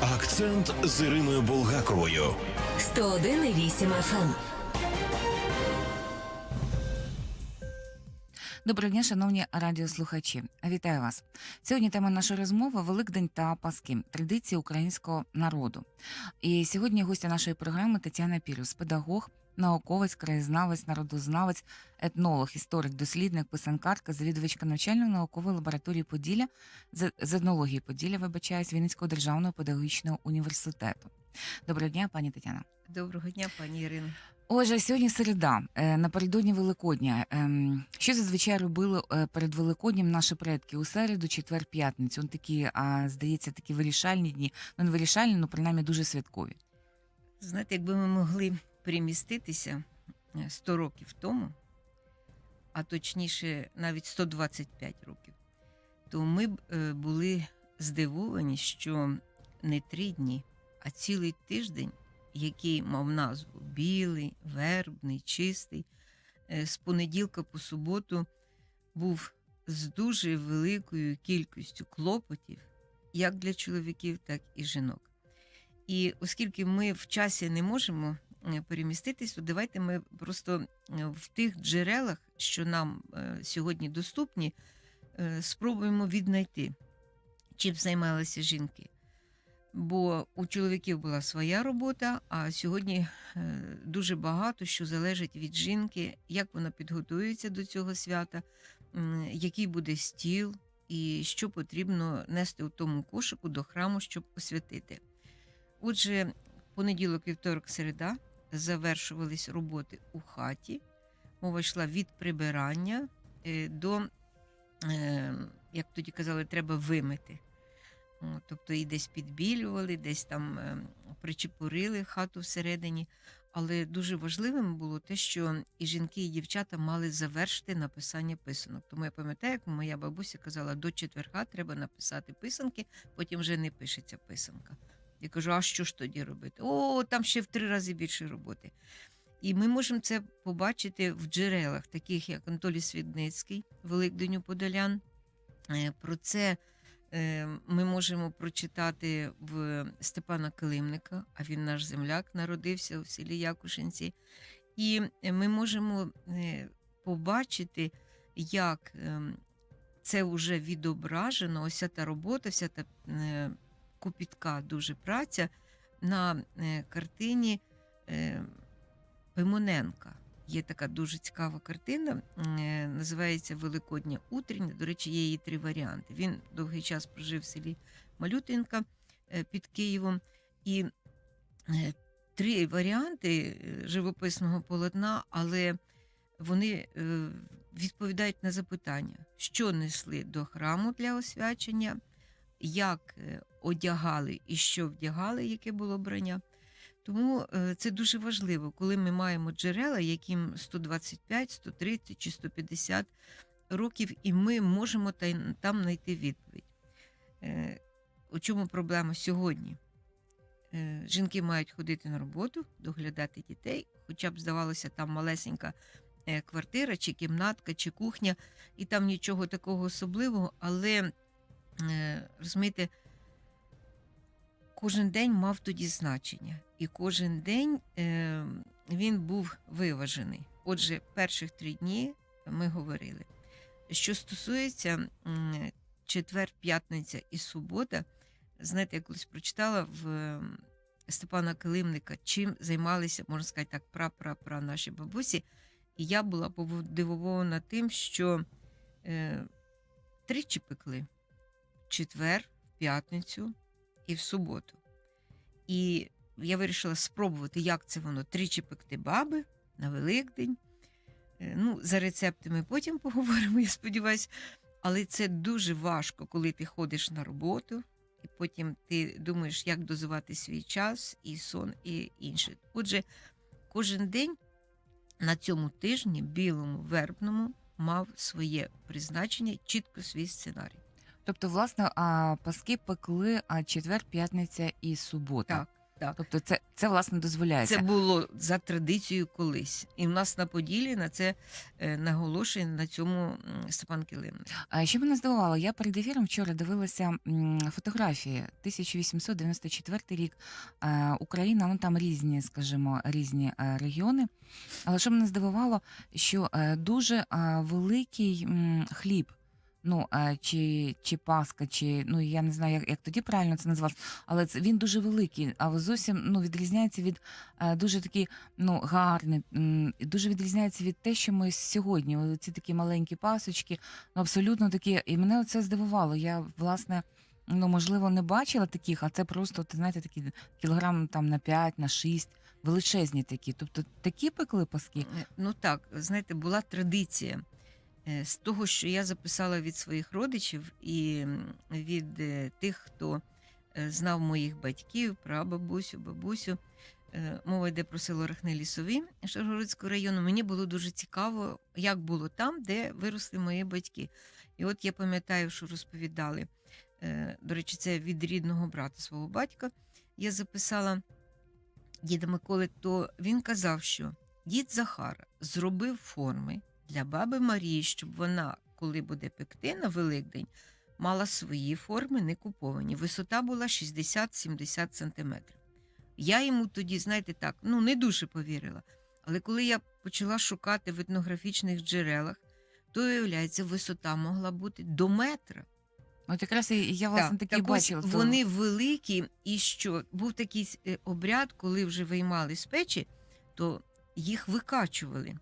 Акцент з Іриною Булгаковою. 101,8 FM. Доброго дня, шановні радіослухачі. Вітаю вас. Сьогодні тема нашої розмови Великдень та Паски традиції українського народу. І сьогодні гостя нашої програми Тетяна Пірус, педагог, науковець, краєзнавець, народознавець, етнолог, історик, дослідник, писанкарка, завідувачка навчально-наукової лабораторії Поділля з етнології Поділля, вибачаюсь, Вінницького державного педагогічного університету. Доброго дня, пані Тетяна. Доброго дня, пані Ірино. Отже, сьогодні середа, е, напередодні Великодня. Ем, Що зазвичай робили е, перед Великоднім наші предки у середу, четвер, п'ятницю? Такі, а, здається, такі вирішальні дні. Ну, не вирішальні, ну принаймні дуже святкові. Знаєте, якби ми могли переміститися е, 100 років тому, а точніше навіть 125 років, то ми б е, були здивовані, що не три дні, а цілий тиждень, який мав назву білий, вербний, чистий, е, з понеділка по суботу був з дуже великою кількістю клопотів, як для чоловіків, так і жінок. І оскільки ми в часі не можемо е, переміститись, то давайте ми просто е, в тих джерелах, що нам е, сьогодні доступні, е, спробуємо віднайти, чим займалися жінки. Бо у чоловіків була своя робота, а сьогодні е, дуже багато що залежить від жінки, як вона підготується до цього свята, який буде стіл і що потрібно нести у тому кошику до храму, щоб освятити. Отже, понеділок, вівторок, середа завершувались роботи у хаті. Мова йшла від прибирання е, до, е, як тоді казали, треба вимити. Тобто і десь підбілювали, десь там е, причепурили хату всередині. Але дуже важливим було те, що і жінки, і дівчата мали завершити написання писанок. Тому я пам'ятаю, як моя бабуся казала, до четверга треба написати писанки, потім вже не пишеться писанка. Я кажу, а що ж тоді робити? О, там ще в три рази більше роботи. І ми можемо це побачити в джерелах, таких як Анатолій Свідницький, Великдень у Подолян. Е, Про це е, ми можемо прочитати в Степана Килимника, а він наш земляк, народився у селі Якушинці. І ми можемо е, побачити, як е, це вже відображено, ось та робота, вся та копітка дуже праця на е, картині е, Пимоненка. Є така дуже цікава картина, е, називається Великодня утрення. До речі, є її три варіанти. Він довгий час прожив в селі Малютинка під Києвом. І три варіанти живописного полотна, але вони відповідають на запитання, що несли до храму для освячення, як е, одягали і що вдягали, яке було брання. Тому е, це дуже важливо, коли ми маємо джерела, яким 125, 130 чи 150 років, і ми можемо там знайти відповідь. Е, У чому проблема сьогодні? Жінки мають ходити на роботу, доглядати дітей, хоча б здавалося, там малесенька квартира, чи кімнатка, чи кухня, і там нічого такого особливого, але розумієте, кожен день мав тоді значення, і кожен день е, він був виважений. Отже, перших три дні ми говорили. Що стосується четвер, п'ятниця і субота, знаєте, я колись прочитала в Степана Килимника, чим займалися, можна сказати так, пра-пра-пра наші бабусі. І я була подивована тим, що е, тричі пекли четвер, в п'ятницю і в суботу. І я вирішила спробувати, як це воно тричі пекти баби на Великдень. Е, Ну, за рецепти ми потім поговоримо, я сподіваюся. Але це дуже важко, коли ти ходиш на роботу, і потім ти думаєш, як дозувати свій час, і сон, і інше. Отже, кожен день на цьому тижні, білому, вербному, мав своє призначення, чітко свій сценарій. Тобто, власне, а, паски пекли а, четвер, п'ятниця і субота. Так. Так. Тобто це, це власне дозволяється. Це було за традицією колись. І в нас на Поділі на це е, наголошує на цьому Степан Килимник. А що мене здивувало, я перед ефіром вчора дивилася фотографії 1894 рік. Е, Україна, ну там різні, скажімо, різні е, регіони. Але що мене здивувало, що дуже великий хліб. Ну, е, чи, чи паска, чи ну я не знаю, як, як тоді правильно це називалось, але це він дуже великий, а зовсім ну відрізняється від е, дуже такий ну гарний, дуже відрізняється від те, що ми сьогодні. Ці такі маленькі пасочки, ну абсолютно такі. І мене це здивувало. Я власне. Ну, можливо, не бачила таких, а це просто, ти знаєте, такі кілограм там на 5, на 6, величезні такі. Тобто такі пекли паски. Е, Ну так, знаєте, була традиція з того, що я записала від своїх родичів і від е, тих, хто е, знав моїх батьків, прабабусю, бабусю. Е, Мова йде про село Рахне Лісові Шаргородського району. Мені було дуже цікаво, як було там, де виросли мої батьки. І от я пам'ятаю, що розповідали. е, До речі, це від рідного брата свого батька. Я записала діда Миколи, то він казав, що дід Захар зробив форми для баби Марії, щоб вона, коли буде пекти на Великдень, мала свої форми, не куповані. Висота була 60-70 сантиметрів. Я йому тоді, знаєте, так, ну не дуже повірила. Але коли я почала шукати в етнографічних джерелах, то виявляється, висота могла бути до метра. От якраз і я власне такі так бачила. Вони великі, і що був такий е, обряд, коли вже виймали з печі, то їх викачували.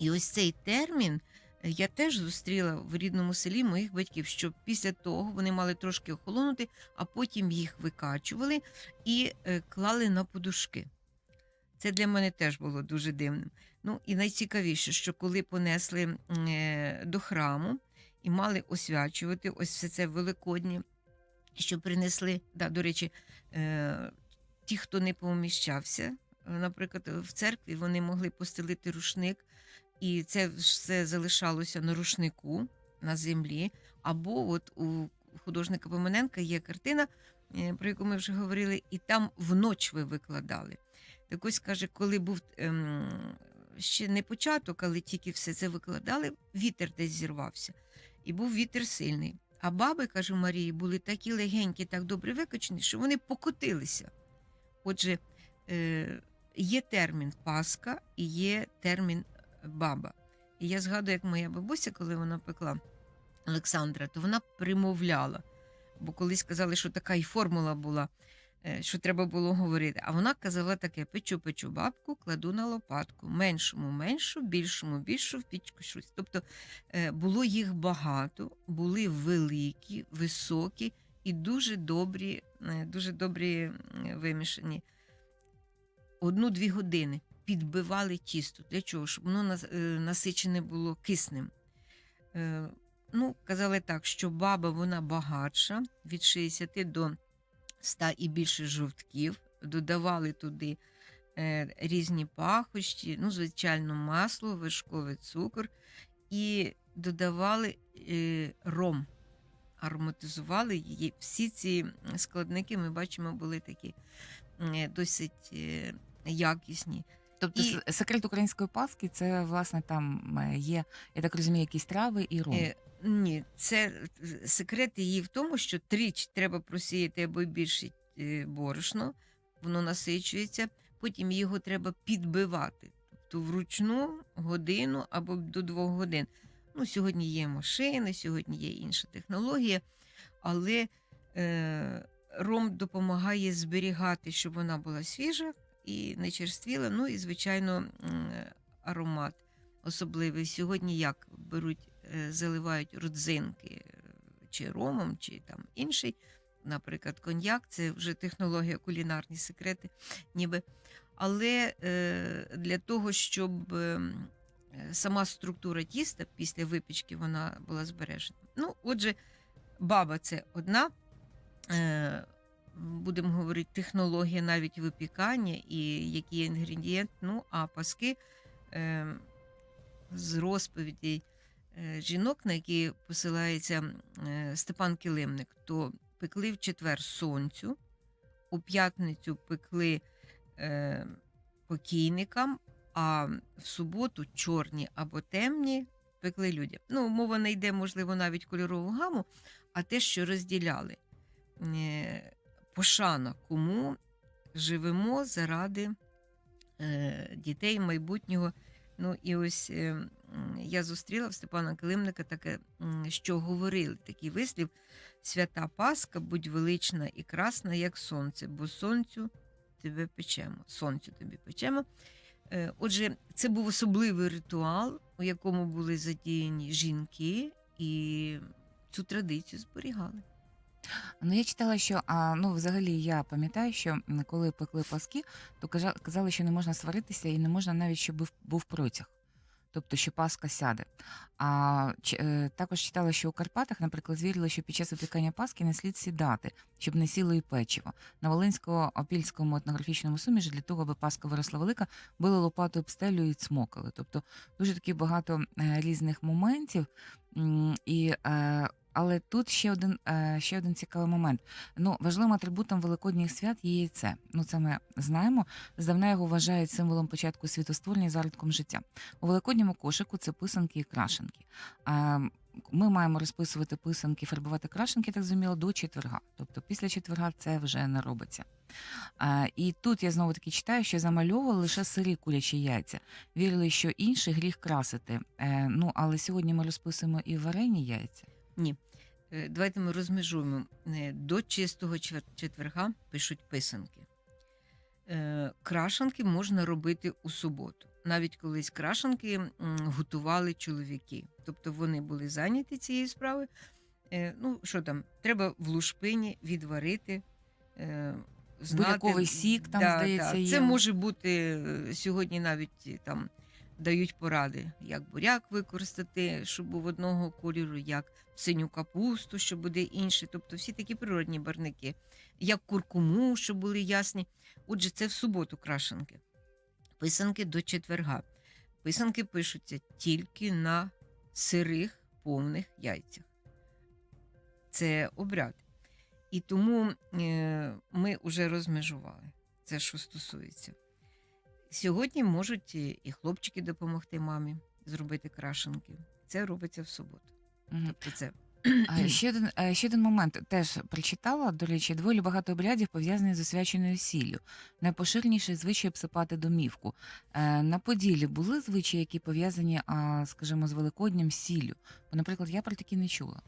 І ось цей термін е, я теж зустріла в рідному селі моїх батьків, що після того вони мали трошки охолонути, а потім їх викачували і е, клали на подушки. Це для мене теж було дуже дивним. Ну і найцікавіше, що коли понесли е, до храму і мали освячувати ось все це великоднє, що принесли. Да, до речі, ті, хто не поміщався, наприклад, в церкві, вони могли постелити рушник, і це все залишалося на рушнику на землі. Або от у художника Поминенка є картина, е, про яку ми вже говорили, і там вночі ви викладали. Так ось каже, коли був ем, ще не початок, але тільки все це викладали, вітер десь зірвався. І був вітер сильний. А баби, каже Марії, були такі легенькі, так добре викочені, що вони покотилися. Отже, е, є термін Пасха і є термін баба. І я згадую, як моя бабуся, коли вона пекла Олександра, то вона примовляла. Бо колись казали, що така й формула була, е, що треба було говорити. А вона казала таке: печу, печу бабку, кладу на лопатку, меншому меншу, більшому більшу, в пічку щось. Тобто е, було їх багато, були великі, високі і дуже добрі, е, дуже добрі вимішані. Одну-дві години підбивали тісто. Для чого? Щоб воно е, насичене було киснем. Е, Ну, казали так, що баба вона багатша від 60 до 100 і більше жовтків. Додавали туди е, різні пахощі, ну, звичайно, масло, вишковий цукор і додавали ром, ароматизували її. Всі ці складники ми бачимо були такі досить якісні. Тобто І- секрет української паски це власне там е, є, я так розумію, якісь трави і ром. Е, ні, це е, секрет її в тому, що тричі треба просіяти або більше е, борошно, воно насичується, потім його треба підбивати. Тобто вручну годину або до двох годин. Ну, сьогодні є машини, сьогодні є інша технологія, але е, ром допомагає зберігати, щоб вона була свіжа і не черствіла. Ну і, звичайно, аромат особливий. Сьогодні як беруть, е, заливають родзинки е, чи ромом, чи там інший. Наприклад, коньяк це вже технологія, кулінарні секрети, ніби. Але е, для того, щоб е, е, сама структура тіста після випічки вона була збережена. Ну, отже, баба це одна. Е, будемо говорити, технологія навіть випікання і які є інгредієнт. Ну, а паски е, з розповідей е, жінок, на які посилається е, Степан Килимник, то пекли в четвер сонцю, у п'ятницю пекли е, покійникам, а в суботу чорні або темні пекли людям. Ну, мова не йде, можливо, навіть кольорову гаму, а те, що розділяли. Пошана, кому живемо заради е, дітей майбутнього. Ну і ось е, я зустріла в Степана Килимника таке, що говорили такий вислів: свята Пасха, будь велична і красна, як сонце, бо сонцю тебе печемо. Сонцю тобі печемо. Е, Отже, це був особливий ритуал, у якому були задіяні жінки, і цю традицію зберігали. Ну, я читала, що а, ну, взагалі я пам'ятаю, що коли пекли паски, то казали, що не можна сваритися і не можна навіть, щоб був, протяг. Тобто, що Пасха сяде. А ч- е, також читала, що у Карпатах, наприклад, звірили, що під час випікання Пасхи не слід сідати, щоб не сіло і печиво. На Волинсько-Опільському етнографічному суміжі для того, аби Пасха виросла велика, били лопатою об і цмокали. Тобто дуже такі багато е, різних моментів. І, е, але тут ще один, е, ще один цікавий момент. Ну, важливим атрибутом великодніх свят є яйце. Ну, це ми знаємо. Здавна його вважають символом початку світостворення і зародком життя. У великодньому кошику це писанки і крашенки. Ми маємо розписувати писанки, фарбувати крашенки, так зрозуміло, до четверга. Тобто після четверга це вже не робиться. І тут я знову таки читаю, що замальовували лише сирі курячі яйця. Вірили, що інший гріх красити. Е, ну, але сьогодні ми розписуємо і варені яйця. Е, Давайте ми розмежуємо. Е, До чистого четверга пишуть писанки. Е, Крашанки можна робити у суботу. Навіть колись крашанки готували чоловіки. Тобто вони були зайняті цією справою. Ну, що там, треба в лушпині відварити. знати- Буряковий сік там, здається, є. Це може бути сьогодні навіть там дають поради, як буряк використати, щоб був одного кольору, як синю капусту, щоб буде інший. Тобто всі такі природні барники, як куркуму, щоб були ясні. Отже, це в суботу крашенки. Писанки до четверга. Писанки пишуться тільки на сирих повних яйцях. Це обряд. І тому е, ми вже розмежували це, що стосується. Сьогодні можуть і хлопчики допомогти мамі зробити крашенки. Це робиться в суботу. Тобто це А ще один, ще один момент теж прочитала. До речі, доволі багато обрядів пов'язані з освяченою сіллю. Найпоширеніший звичай обсипати домівку. Е, На Поділлі були звичаї, які пов'язані, а, скажімо, з Великоднім сіллю. Бо, наприклад, я про такі не чула.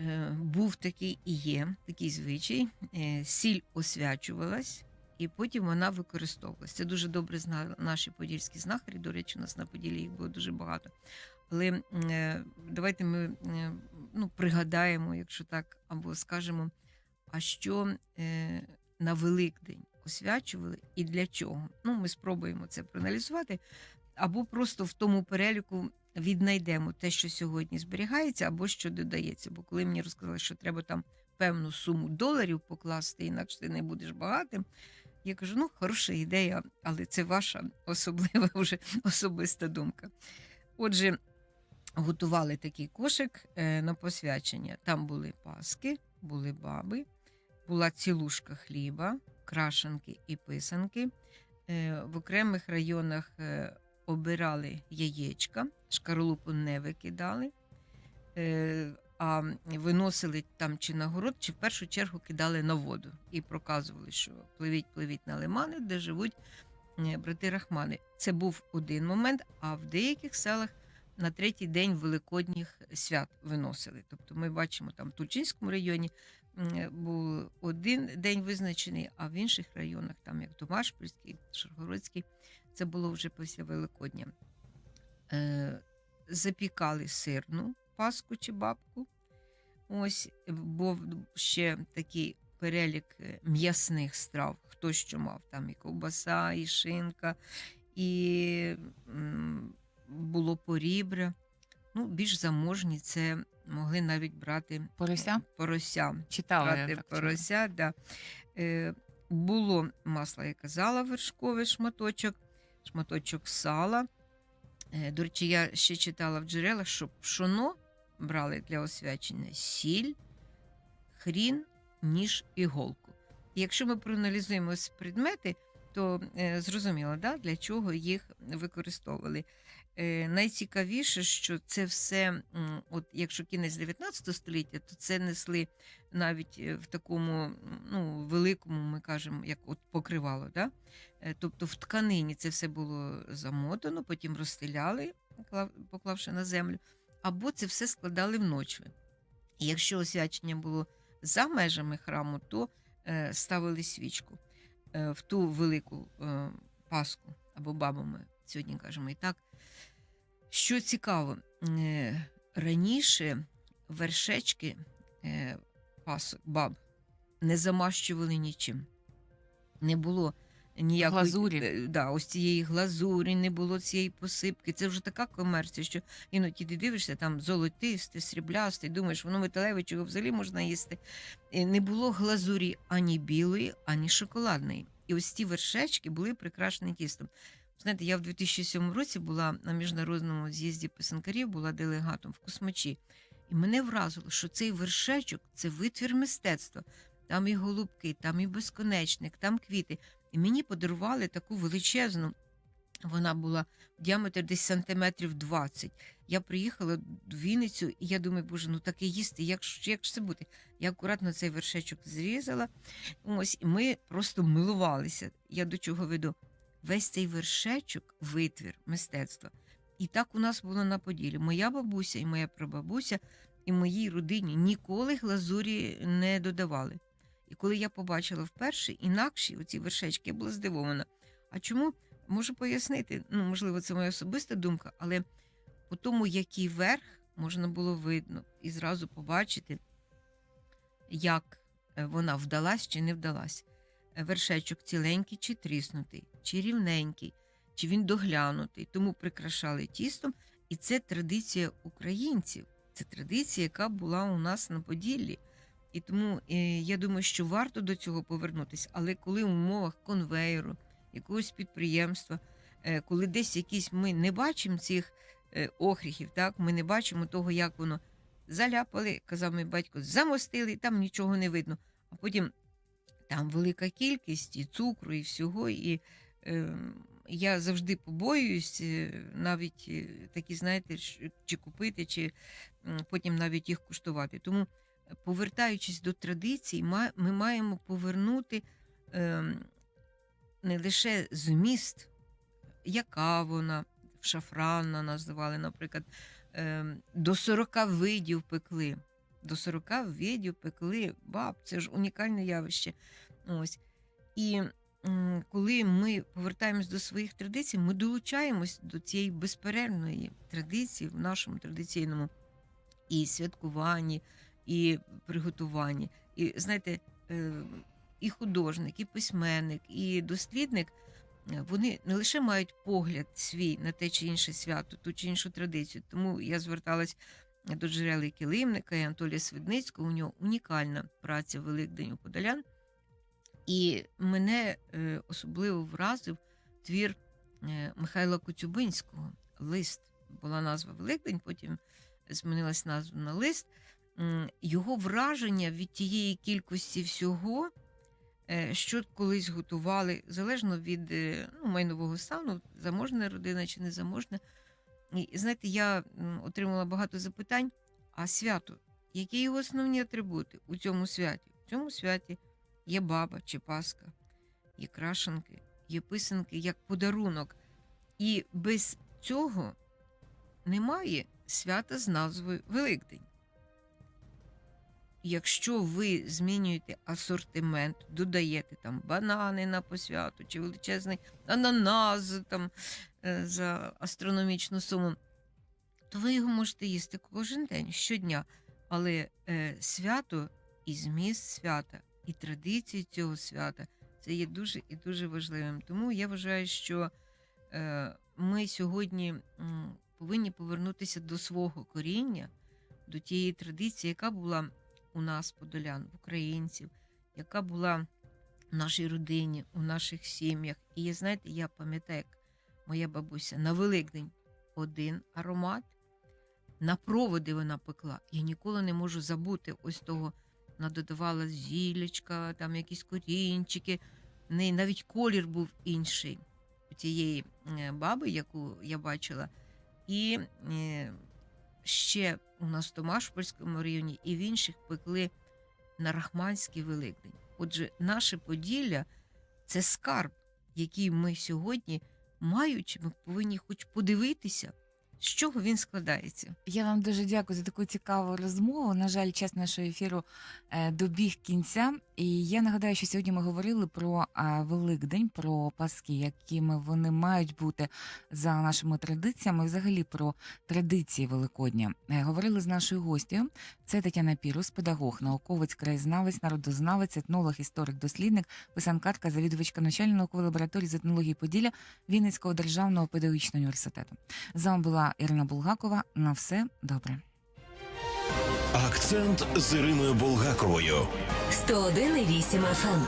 е, був такий і є такий звичай. Е, сіль освячувалась, і потім вона використовувалась. Це дуже добре знали наші подільські знахарі. До речі, у нас на Поділі їх було дуже багато. Але е, давайте ми е, ну, пригадаємо, якщо так, або скажемо, а що е, на Великдень освячували і для чого. Ну, ми спробуємо це проаналізувати, або просто в тому переліку віднайдемо те, що сьогодні зберігається, або що додається. Бо коли мені розказали, що треба там певну суму доларів покласти, інакше ти не будеш багатим. Я кажу, ну, хороша ідея, але це ваша особлива вже особиста думка. Отже, готували такий кошик е, на посвячення. Там були паски, були баби, була цілушка хліба, крашенки і писанки. Е, В окремих районах е, обирали яєчка, шкарлупу не викидали, а виносили там чи на город, чи в першу чергу кидали на воду і проказували, що пливіть, пливіть на лимани, де живуть брати Рахмани. Це був один момент, а в деяких селах на третій день великодніх свят виносили. Тобто ми бачимо там в Тульчинському районі був один день визначений, а в інших районах, там як Томашпільський, Шаргородський, це було вже після Великодня. Е, запікали сирну паску чи бабку. Ось, бо ще такий перелік е, м'ясних страв, хто що мав, там і ковбаса, і шинка, і було порібря. Ну, більш заможні це могли навіть брати Порося? е, порося Читала я брати так. порося. Да. Е, було масло, я казала, вершковий шматочок, шматочок сала. Е, до речі, я ще читала в джерелах, що пшоно брали для освячення сіль, хрін, ніж і голку. І якщо ми проаналізуємо предмети, то е, зрозуміло, да, для чого їх використовували. Е, найцікавіше, що це все, от якщо кінець 19 століття, то це несли навіть е, в такому ну, великому, ми кажемо, як от покривало. Да? Е, Тобто в тканині це все було замотано, потім розстеляли, поклавши на землю, або це все складали в ночви. І якщо освячення було за межами храму, то е, ставили свічку е, в ту велику е, Пасху або бабу ми сьогодні кажемо і так. Що цікаво, е, раніше вершечки е, пасок, баб не замащували нічим. Не було ніякої Глазурі. е, Да, ось цієї глазурі, не було цієї посипки. Це вже така комерція, що іноді ти дивишся, там золотисте, сріблясте, думаєш, воно металеве, чого взагалі можна їсти. Е, Не було глазурі ані білої, ані шоколадної. І ось ці вершечки були прикрашені тістом. Знаєте, я в 2007 році була на міжнародному з'їзді писанкарів, була делегатом в Космачі. І мене вразило, що цей вершечок це витвір мистецтва. Там і голубки, там і безконечник, там квіти. І мені подарували таку величезну. Вона була в діаметр десь сантиметрів 20. Я приїхала в Вінницю, і я думаю, боже, ну таке їсти, як, ж- як це бути? Я акуратно цей вершечок зрізала. Ось, і ми просто милувалися. Я до чого веду? Весь цей вершечок витвір мистецтва. І так у нас було на Поділі. Моя бабуся і моя прабабуся, і моїй родині ніколи глазурі не додавали. І коли я побачила вперше інакші оці вершечки, я була здивована. А чому? Можу пояснити. Ну, можливо, це моя особиста думка, але по тому, який верх можна було видно і зразу побачити, як е, вона вдалась чи не вдалась. Е, Вершечок ціленький чи тріснутий, чи рівненький, чи він доглянутий. Тому прикрашали тістом. І це традиція українців. Це традиція, яка була у нас на Поділлі. І тому е, я думаю, що варто до цього повернутися. Але коли в умовах конвейеру, якогось підприємства, е, коли десь якісь ми не бачимо цих е, охріхів, так ми не бачимо того, як воно заляпали, казав мій батько, замостили, там нічого не видно. А потім там велика кількість і цукру, і всього. І е, я завжди побоююсь навіть такі, знаєте, чи купити, чи потім навіть їх куштувати. Тому, повертаючись до традицій, ми маємо повернути ем, не лише зміст, яка вона, шафранна називали, наприклад, ем, до 40 видів пекли. До 40 видів пекли баб, це ж унікальне явище. Ось. І коли ми повертаємось до своїх традицій, ми долучаємось до цієї безперервної традиції в нашому традиційному і святкуванні, і приготуванні. І знаєте, е, і художник, і письменник, і дослідник. е, Вони не лише мають погляд свій на те чи інше свято, ту чи іншу традицію. Тому я зверталась до джерел Килимника і Анатолія Свидницького. У нього унікальна праця Великдень у Подолян. І мене е, особливо вразив твір Михайла Коцюбинського Лист. Була назва Великдень, потім змінилась назва на лист. Його враження від тієї кількості всього, е, що колись готували, залежно від е, ну, майнового стану, заможна родина чи не заможна. І знаєте, я отримала багато запитань. А свято, які його основні атрибути у цьому святі? У цьому святі є баба чи паска, є крашенки, є писанки як подарунок. І без цього немає свята з назвою Великдень. Якщо ви змінюєте асортимент, додаєте там банани на посвяту чи величезний ананас там, е, за астрономічну суму, то ви його можете їсти кожен день, щодня. Але е, свято і зміст свята, і традиції цього свята це є дуже і дуже важливим. Тому я вважаю, що е, ми сьогодні повинні повернутися до свого коріння, до тієї традиції, яка була у нас, подолян, в українців, яка була в нашій родині, у наших сім'ях. І знаєте, я пам'ятаю, як моя бабуся на Великдень один аромат. На проводи вона пекла. Я ніколи не можу забути ось того Вона додавала зілечка, там якісь корінчики. Навіть колір був інший у тієї е, баби, яку я бачила. І е, ще у нас в Томашпольському районі і в інших пекли на Рахманський Великдень. Отже, наше Поділля це скарб, який ми сьогодні, маючи, ми повинні хоч подивитися, з чого він складається. Я вам дуже дякую за таку цікаву розмову. На жаль, час нашого ефіру е, добіг кінця. І я нагадаю, що сьогодні ми говорили про е, Великдень, про Паски, якими вони мають бути за нашими традиціями, взагалі про традиції Великодня. Е, Говорили з нашою гостю. Це Тетяна Пірус, педагог, науковець, краєзнавець, народознавець, етнолог, історик, дослідник, писанкарка, завідувачка навчальної наукової лабораторії з етнології Поділля Вінницького державного педагогічного університету. З вами була Ірина Булгакова. На все добре. Акцент з Іриною Булгаковою. 101,8 FM.